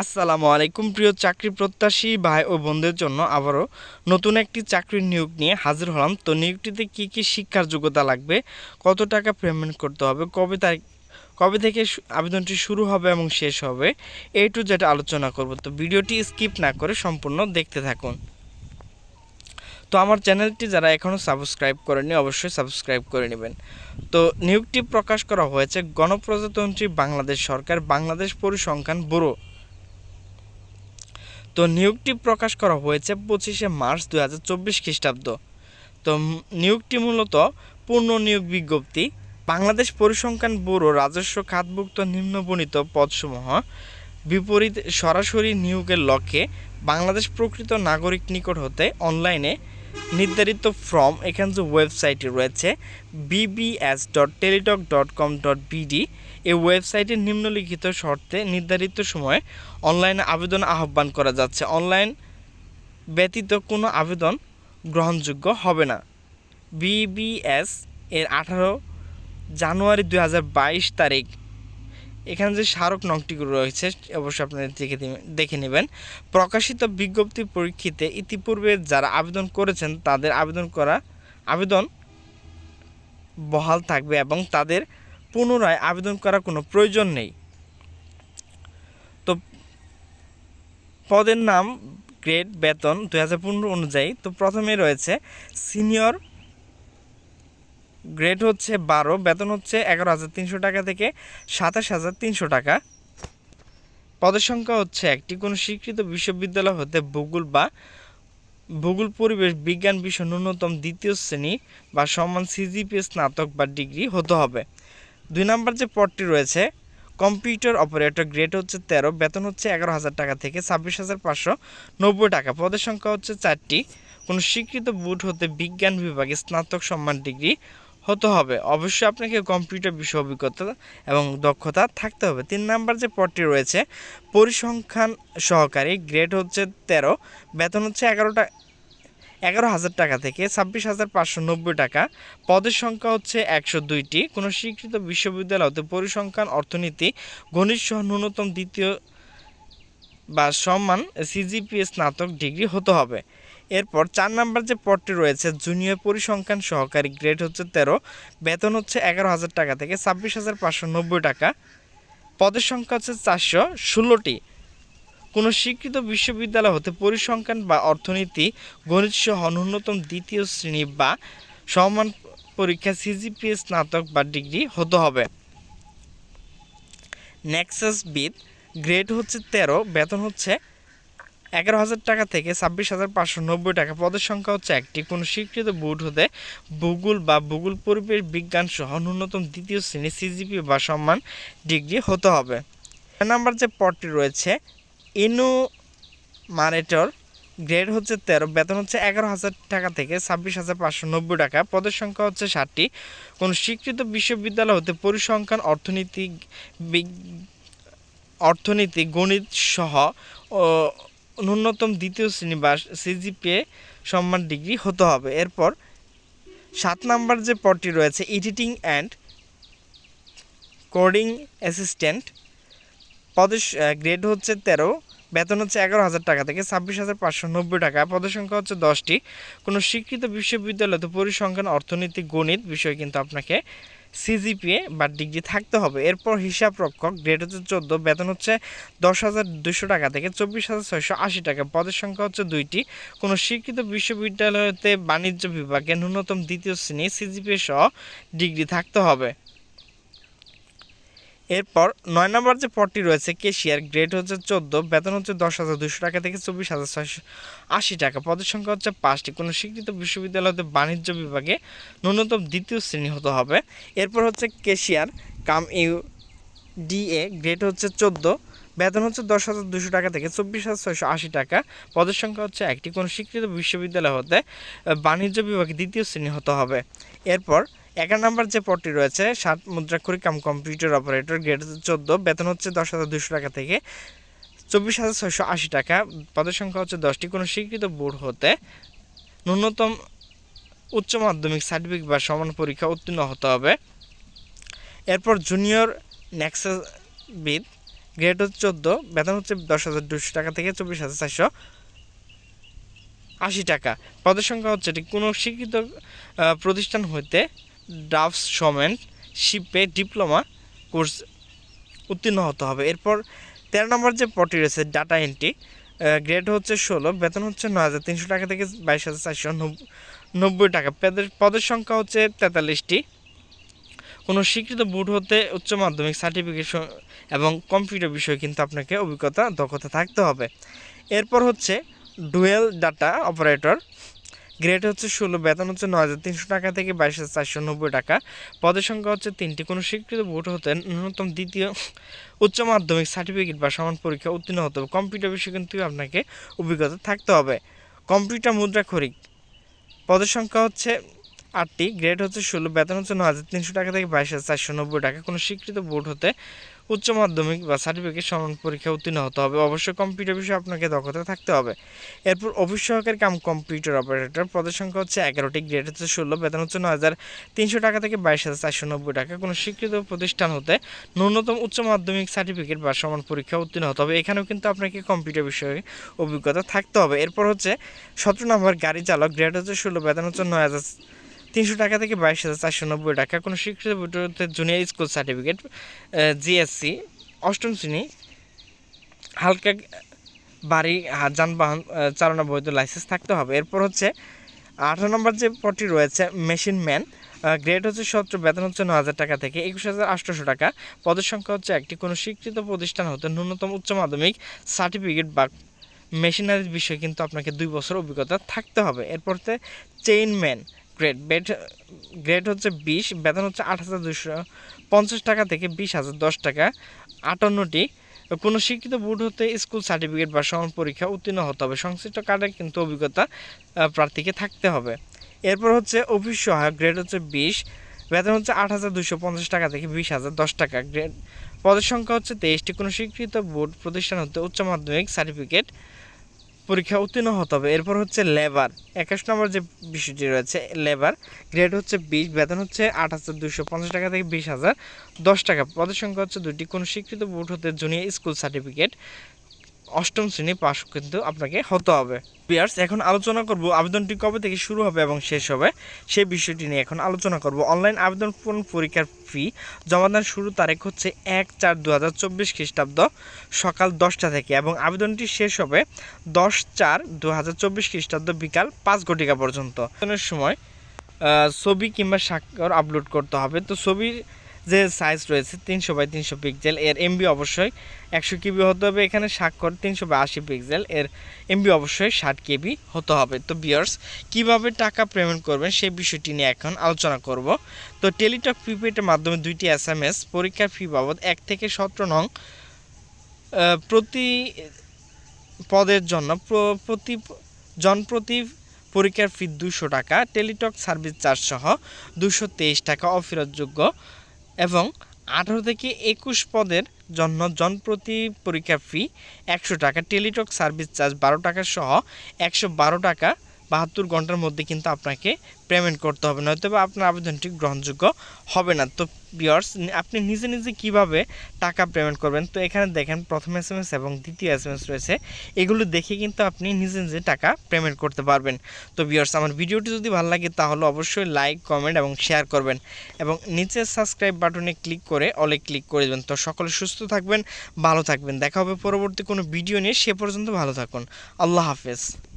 আসসালামু আলাইকুম, প্রিয় চাকরি প্রত্যাশী ভাই ও বোনদের জন্য আবারও নতুন একটি চাকরির নিয়োগ নিয়ে হাজির হলাম। তো নিয়োগটিতে কি কি শিক্ষার যোগ্যতা লাগবে, কত টাকা পেমেন্ট করতে হবে, কবে তারিখ, কবে থেকে আবেদনটি শুরু হবে এবং শেষ হবে এই টু যেটা আলোচনা করব। তো ভিডিওটি স্কিপ না করে সম্পূর্ণ দেখতে থাকুন। তো আমার চ্যানেলটি যারা এখনও সাবস্ক্রাইব করেনি অবশ্যই সাবস্ক্রাইব করে নেবেন। তো নিয়োগটি প্রকাশ করা হয়েছে গণপ্রজাতন্ত্রী বাংলাদেশ সরকার, বাংলাদেশ পরিসংখ্যান ব্যুরো। তো নিয়োগটি প্রকাশ করা হয়েছে পঁচিশে মার্চ দু হাজার চব্বিশ খ্রিস্টাব্দ। তো নিয়োগটি মূলত পূর্ণ নিয়োগ বিজ্ঞপ্তি। বাংলাদেশ পরিসংখ্যান ব্যুরো রাজস্ব খাতভুক্ত নিম্নবণিত পদসমূহ বিপরীত সরাসরি নিয়োগের লক্ষ্যে বাংলাদেশ প্রকৃত নাগরিক নিকট হতে অনলাইনে নির্ধারিত ফর্ম এখানে যে ওয়েবসাইটটি রয়েছে BBS dot Teletalk dot com dot BD এই ওয়েবসাইটে নিম্নলিখিত শর্তে নির্ধারিত সময়ে অনলাইনে আবেদন আহ্বান করা যাচ্ছে। অনলাইন ব্যতীত কোনো আবেদন গ্রহণযোগ্য হবে না। বিবিএস এর আঠারো জানুয়ারি দু হাজার বাইশ তারিখ এখানে যে স্মারক নংটি রয়েছে, অবশ্যই আপনাদের দেখে দেখে নেবেন। প্রকাশিত বিজ্ঞপ্তি পরীক্ষিতে ইতিপূর্বে যারা আবেদন করেছেন, তাদের আবেদন করা, আবেদন বহাল থাকবে এবং তাদের পুনরায় আবেদন করার কোনো প্রয়োজন নেই। তো পদের নাম, গ্রেড, বেতন দু হাজার পনেরো অনুযায়ী। তো প্রথমে রয়েছে সিনিয়র গ্রেড হচ্ছে বারো, বেতন হচ্ছে এগারো হাজার তিনশো টাকা থেকে সাতাশ হাজার তিনশো টাকা। পদের সংখ্যা হচ্ছে একটি। কোনো স্বীকৃত বিশ্ববিদ্যালয় হতে ভূগোল বা ভূগোল, পরিবেশ, বিজ্ঞান বিষয় ন্যূনতম দ্বিতীয় শ্রেণি বা সমান সিজিপিএ স্নাতক বা ডিগ্রি হতে হবে। দুই নম্বর যে পদটি রয়েছে, কম্পিউটার অপারেটর গ্রেড হচ্ছে তেরো, বেতন হচ্ছে এগারো হাজার টাকা থেকে ছাব্বিশ হাজার পাঁচশো নব্বই টাকা। পদের সংখ্যা হচ্ছে চারটি। কোনো স্বীকৃত বুট হতে বিজ্ঞান বিভাগে স্নাতক সম্মান ডিগ্রি হতে হবে। অবশ্যই আপনাকে কম্পিউটার বিষয় অভিজ্ঞতা এবং দক্ষতা থাকতে হবে। তিন নাম্বার যে পদটি রয়েছে, পরিসংখ্যান সহকারী গ্রেড হচ্ছে তেরো, বেতন হচ্ছে এগারোটা, এগারো হাজার টাকা থেকে ছাব্বিশ হাজার পাঁচশো নব্বই টাকা। পদের সংখ্যা হচ্ছে একশো দুইটি। কোনো স্বীকৃত বিশ্ববিদ্যালয় হতে পরিসংখ্যান, অর্থনীতি, গণিত সহ ন্যূনতম দ্বিতীয় বা সম্মান সিজিপিএ স্নাতক ডিগ্রি হতে হবে। এরপর চার নাম্বার যে পদটি রয়েছে জুনিয়র পরিসংখ্যান সহকারী গ্রেড হচ্ছে তেরো, বেতন হচ্ছে এগারো হাজার টাকা থেকে ছাব্বিশ হাজার পাঁচশো নব্বই টাকা। পদের সংখ্যা হচ্ছে চারশো ষোলোটি। কোনো স্বীকৃত বিশ্ববিদ্যালয় হতে পরিসংখ্যান বা অর্থনীতি, গণিত সহ ন্যূনতম দ্বিতীয় শ্রেণি বা সমান পরীক্ষা সিজিপিএ স্নাতক বা ডিগ্রি হতে হবে। নেক্সাস বিদ গ্রেড হচ্ছে তেরো, বেতন হচ্ছে এগারো হাজার টাকা থেকে ছাব্বিশ হাজার পাঁচশো নব্বই টাকা। পদের সংখ্যা হচ্ছে একটি। কোনো স্বীকৃত বোর্ড হতে ভূগোল বা ভূগোল পরিবেশ বিজ্ঞান সহ ন্যূনতম দ্বিতীয় শ্রেণি সিজিপি বা সম্মান ডিগ্রি হতে হবে। নাম্বার যে পদটি রয়েছে ইনু মারেটর গ্রেড হচ্ছে তেরো, বেতন হচ্ছে এগারো হাজার টাকা থেকে ছাব্বিশ হাজার পাঁচশো নব্বই টাকা। পদের সংখ্যা হচ্ছে ষাটটি। কোনো স্বীকৃত বিশ্ববিদ্যালয় হতে পরিসংখ্যান, অর্থনীতি অর্থনীতি, গণিত সহ ন্যূনতম দ্বিতীয় শ্রেণি বা সিজিপিএ সম্মান ডিগ্রি হতে হবে। এরপর সাত নাম্বার যে পদটি রয়েছে এডিটিং অ্যান্ড কোডিং অ্যাসিস্ট্যান্ট পদের গ্রেড হচ্ছে তেরো, বেতন হচ্ছে এগারো হাজার টাকা থেকে ছাব্বিশ হাজার পাঁচশো নব্বই টাকা। পদের সংখ্যা হচ্ছে দশটি। কোনো স্বীকৃত বিশ্ববিদ্যালয়তে পরিসংখ্যান, অর্থনীতি, গণিত বিষয় কিন্তু আপনাকে সিজিপিএ বা ডিগ্রি থাকতে হবে। এরপর হিসাব রক্ষক গ্রেড হচ্ছে চোদ্দ, বেতন হচ্ছে দশ হাজার দুশো টাকা থেকে চব্বিশ হাজার ছয়শো আশি টাকা। পদের সংখ্যা হচ্ছে দুইটি। কোনো শিক্ষিত বিশ্ববিদ্যালয়তে বাণিজ্য বিভাগে ন্যূনতম দ্বিতীয় শ্রেণি সিজিপিএ সহ ডিগ্রি থাকতে হবে। এরপর নয় নম্বর যে পদটি রয়েছে কেশিয়ার, গ্রেড হচ্ছে চোদ্দ, বেতন হচ্ছে দশ হাজার দুশো টাকা থেকে চব্বিশ হাজার ছয়শো আশি টাকা। পদের সংখ্যা হচ্ছে পাঁচটি। কোনো স্বীকৃত বিশ্ববিদ্যালয়তে বাণিজ্য বিভাগে ন্যূনতম দ্বিতীয় শ্রেণি হতে হবে। এরপর হচ্ছে cashier, cum U DA grade হচ্ছে চোদ্দ, বেতন হচ্ছে দশ হাজার দুশো টাকা থেকে চব্বিশ হাজার ছয়শো আশি টাকা। পদের সংখ্যা হচ্ছে একটি। কোনো স্বীকৃত বিশ্ববিদ্যালয় হতে বাণিজ্য বিভাগে দ্বিতীয় শ্রেণি হতে হবে। এরপর এগারো নম্বর যে পদটি রয়েছে, সাত মুদ্রাক্ষরিক কাম কম্পিউটার অপারেটর, গ্রেড চোদ্দ, বেতন হচ্ছে দশ হাজার দুশো টাকা থেকে চব্বিশ হাজার ছয়শো আশি টাকা। পদের সংখ্যা হচ্ছে দশটি। কোনো স্বীকৃত বোর্ড হতে ন্যূনতম উচ্চ মাধ্যমিক সার্টিফিকেট বা সমান পরীক্ষা উত্তীর্ণ হতে হবে। এরপর জুনিয়র নেক্সাসবিদ গ্রেড হচ্ছে চোদ্দ, বেতন হচ্ছে দশ হাজার দুশো টাকা থেকে চব্বিশ হাজার চারশো আশি টাকা। পদের সংখ্যা হচ্ছে এটি। কোনো স্বীকৃত প্রতিষ্ঠান হইতে ড্রাফটস সমেন শিপে ডিপ্লোমা কোর্স উত্তীর্ণ হতে হবে। এরপর তেরো নম্বর যে পটি রয়েছে, ডাটা এন্ট্রি গ্রেড হচ্ছে ষোলো, বেতন হচ্ছে নয় হাজার তিনশো টাকা থেকে বাইশ হাজার চারশো নব্বই টাকা। পদের পদের সংখ্যা হচ্ছে তেতাল্লিশটি। কোনো স্বীকৃত বোর্ড হতে উচ্চ মাধ্যমিক সার্টিফিকেট এবং কম্পিউটার বিষয়ে কিন্তু আপনাকে অভিজ্ঞতা, দক্ষতা থাকতে হবে। এরপর হচ্ছে ডুয়েল ডাটা অপারেটর। গ্রেড হচ্ছে ষোলো, বেতন হচ্ছে নয় হাজার তিনশো টাকা থেকে বাইশ হাজার চারশো নব্বই টাকা। পদের সংখ্যা হচ্ছে তিনটি। কোনো স্বীকৃত বোর্ড হতে ন্যূনতম দ্বিতীয় উচ্চ মাধ্যমিক সার্টিফিকেট বা সমান পরীক্ষা উত্তীর্ণ হতে হবে। কম্পিউটার বিষয়ে কিন্তু আপনাকে অভিজ্ঞতা থাকতে হবে। কম্পিউটার মুদ্রা খরিক পদের সংখ্যা হচ্ছে আটটি। গ্রেড হচ্ছে ষোলো, বেতন হচ্ছে ন হাজার তিনশো টাকা থেকে বাইশ হাজার চারশো নব্বই টাকা। কোনো স্বীকৃত বোর্ড হতে উচ্চ মাধ্যমিক বা সার্টিফিকেট সমান পরীক্ষা উত্তীর্ণ হতে হবে। অবশ্যই কম্পিউটার বিষয়ে আপনাকে দক্ষতা থাকতে হবে। এরপর অফিস সহকারী কাম কম্পিউটার অপারেটর পদের সংখ্যা হচ্ছে এগারোটি গ্রেড হচ্ছে ষোলো, বেতন হচ্ছে নয় হাজার তিনশো টাকা থেকে বাইশ হাজার চারশো নব্বই টাকা। কোনো স্বীকৃত প্রতিষ্ঠান হতে ন্যূনতম উচ্চ মাধ্যমিক সার্টিফিকেট বা সমান পরীক্ষা উত্তীর্ণ হতে হবে। এখানেও কিন্তু আপনাকে কম্পিউটার বিষয়ে অভিজ্ঞতা থাকতে হবে। এরপর হচ্ছে সতেরো নম্বর গাড়ি চালক গ্রেড হচ্ছে ষোলো, বেতন হচ্ছে নয় হাজার তিনশো টাকা থেকে বাইশ হাজার চারশো নব্বই টাকা। কোনো স্বীকৃত বোর্ডতে জুনিয়র স্কুল সার্টিফিকেট জিএসসি অষ্টম শ্রেণি, হালকা বাড়ি যানবাহন চালানো বৈধ লাইসেন্স থাকতে হবে। এরপর হচ্ছে, আঠারো নম্বর যে পদটি রয়েছে মেশিন ম্যান গ্রেড হচ্ছে সতেরো, বেতন হচ্ছে ন হাজার টাকা থেকে একুশ হাজার আটশোশো টাকা। পদের সংখ্যা হচ্ছে একটি। কোনো স্বীকৃত প্রতিষ্ঠান হতে ন্যূনতম উচ্চ মাধ্যমিক সার্টিফিকেট বা মেশিনারির বিষয়ে কিন্তু আপনাকে দুই বছর অভিজ্ঞতা থাকতে হবে। এরপর হচ্ছে চেইন ম্যান গ্রেড বেড গ্রেড হচ্ছে বিশ, বেতন হচ্ছে আট হাজার দুশো পঞ্চাশ টাকা থেকে বিশ হাজার দশ টাকা, আটান্নটি। কোনো শিক্ষিত বোর্ড হতে স্কুল সার্টিফিকেট বা সমান পরীক্ষা উত্তীর্ণ হতে হবে। সংশ্লিষ্ট কার্ডে কিন্তু অভিজ্ঞতা প্রার্থীকে থাকতে হবে। এরপর হচ্ছে অফিস সহায়ক গ্রেড হচ্ছে বিশ, বেতন হচ্ছে আট হাজার দুশো পঞ্চাশ টাকা থেকে বিশ হাজার দশ টাকা। গ্রেড পদের সংখ্যা হচ্ছে তেইশটি। কোনো স্বীকৃত বোর্ড, প্রতিষ্ঠান হতে উচ্চ মাধ্যমিক সার্টিফিকেট পরীক্ষা উত্তীর্ণ হতে হবে। এরপর হচ্ছে লেবার একাশ নম্বর যে বিষয়টি রয়েছে লেবার গ্রেড হচ্ছে বিশ, বেতন হচ্ছে আট হাজার দুশো পঞ্চাশ টাকা থেকে বিশ হাজার দশ টাকা। পদের সংখ্যা হচ্ছে দুটি কোনো স্বীকৃত বোর্ড হতে জুনিয়র স্কুল সার্টিফিকেট অষ্টম শ্রেণি পাশ কিন্তু আপনাকে হতে হবে। বিয়ার্স এখন আলোচনা করব আবেদনটি কবে থেকে শুরু হবে এবং শেষ হবে, সেই বিষয়টি নিয়ে এখন আলোচনা করব। অনলাইন আবেদন পূরণ পরীক্ষার ফি জমাদান শুরু তারিখ হচ্ছে এক চার দু হাজার চব্বিশ খ্রিস্টাব্দ সকাল দশটা থেকে এবং আবেদনটি শেষ হবে দশ চার দু হাজার চব্বিশ খ্রিস্টাব্দ বিকাল পাঁচ ঘটিকা পর্যন্ত। সময় ছবি কিংবা স্বাক্ষর আপলোড করতে হবে। তো ছবির যে সাইজ রয়েছে তিনশো বাই তিনশো পিক্সেল এর এমবি অবশ্যই একশো কেবি হতে হবে। এখানে স্বাক্ষর তিনশো বাই আশি পিক্সেল এর এমবি অবশ্যই ষাট কেবি হতে হবে। তো বিয়ার্স কীভাবে টাকা পেমেন্ট করবেন সেই বিষয়টি নিয়ে এখন আলোচনা করব। তো টেলিটক প্রিপেডের মাধ্যমে দুইটি এস এম এস পরীক্ষার ফি বাবদ এক থেকে সতেরো নং প্রতি পদের জন্য প্রতি জনপ্রতি পরীক্ষার ফি দুশো টাকা টেলিটক সার্ভিস চার্জ সহ দুশো তেইশ টাকা অফেরতযোগ্য। এবং আঠারো থেকে একুশ পদের জন্য জনপ্রতি পরীক্ষার ফি একশো টাকা। টেলিটক সার্ভিস চার্জ বারো টাকা সহ একশো বারো টাকা বাহাত্তর ঘণ্টার মধ্যে কিন্তু আপনাকে পেমেন্ট করতে হবে। নয়তো বা আপনার আবেদনটি গ্রহণযোগ্য হবে না। তো বিয়ার্স আপনি নিজে নিজে কীভাবে টাকা পেমেন্ট করবেন? তো এখানে দেখেন, প্রথম এস এম এস এবং দ্বিতীয় এস এম এস রয়েছে। এগুলো দেখে কিন্তু আপনি নিজে নিজে টাকা পেমেন্ট করতে পারবেন। তো বিয়ার্স আমার ভিডিওটি যদি ভালো লাগে, তাহলে অবশ্যই লাইক কমেন্ট এবং শেয়ার করবেন। এবং নিচে সাবস্ক্রাইব বাটনে ক্লিক করে অলে ক্লিক করে দেবেন। তো সকলে সুস্থ থাকবেন, ভালো থাকবেন। দেখা হবে পরবর্তী কোনো ভিডিও নিয়ে। সে পর্যন্ত ভালো থাকুন। আল্লাহ হাফেজ।